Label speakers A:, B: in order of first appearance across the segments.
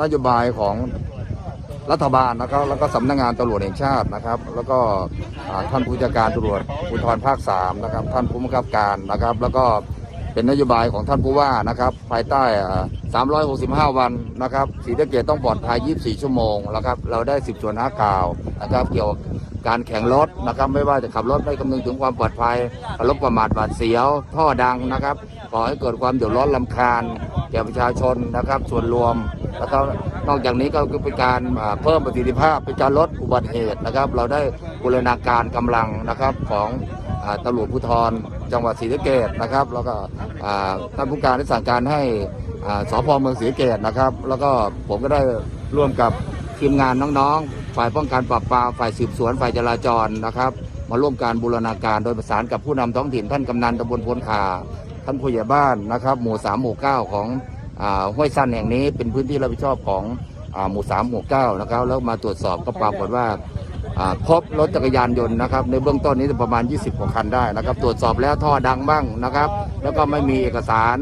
A: นโยบายของรัฐบาลนะครับ แล้วก็สำนักงานตำรวจแห่งชาตินะครับ แล้วก็ท่านผู้จัดการตำรวจภูธรภาคสามนะครับ ท่านผู้บังคับการนะครับ แล้วก็เป็นนโยบายของท่านผู้ว่านะครับ ภายใต้ 365 วันนะครับสีสะเกตต้องปลอดภัย 24 ชั่วโมงนะครับ เราได้สิบส่วนห้าข่าวนะครับ เกี่ยวกับการแข่งรถนะครับ ไม่ว่าจะขับรถไม่คำนึงถึงความปลอดภัยรถประมาทบาดเสียว ท่อดังนะครับ ก่อให้เกิดความเดือดร้อนลำคาญแก่ประชาชนนะครับ ส่วนรวม แล้วก็นอกจากนี้ก็คือเป็นการเพิ่มประสิทธิภาพเป็นการลดอุบัติเหตุนะครับ เราได้บูรณาการกำลังนะครับของอตำรวจภูธรจังหวัดศรีสะเกษนะครับ แล้วก็ท่านผู้การได้สั่งการให้อ่าสพเมืองศรีสะเกษนะครับ แล้วก็ผมก็ได้ร่วมกับทีมงานน้องๆ ฝ่ายป้องกันปราบปรามฝ่ายสืบสวนฝ่ายจราจรนะครับ มาร่วมการบูรณาการโดยประสานกับผู้นำท้องถิ่นท่านกำนันตำบลพลขา ท่านผู้ใหญ่บ้านนะครับ หมู่สามหมู่เก้าของอห้วยสั้นแห่งนี้เป็นพื้นที่รับผิดชอบของอหมู่สามหมู่เก้านะครับ แล้วมาตรวจสอบก็ปรากฏว่าพบรถจักรยานยนต์นะครับ ในเบื้องต้นนี้ประมาณ 20 กว่าคันได้นะครับ ตรวจสอบแล้วท่อดังบ้างนะครับ แล้วก็ไม่มีเอกสาร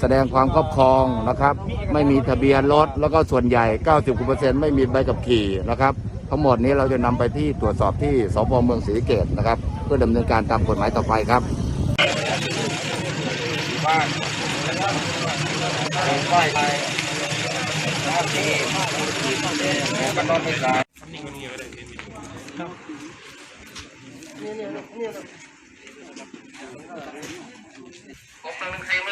A: แสดงความครอบครองนะครับ ไม่มีทะเบียนรถ แล้วก็ส่วนใหญ่ 90%ไม่มีใบขับขี่นะครับ ทั้งหมดนี้เราจะนำไปที่ตรวจสอบที่สพเมืองศรีเกษนะครับ เพื่อดำเนินการตามกฎหมายต่อไปครับ
B: บ้านเป็นป้ายไทยนะครับที่หมวกกันนอกไม่ใส่ผมเป็นทีม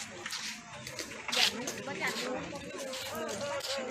C: เ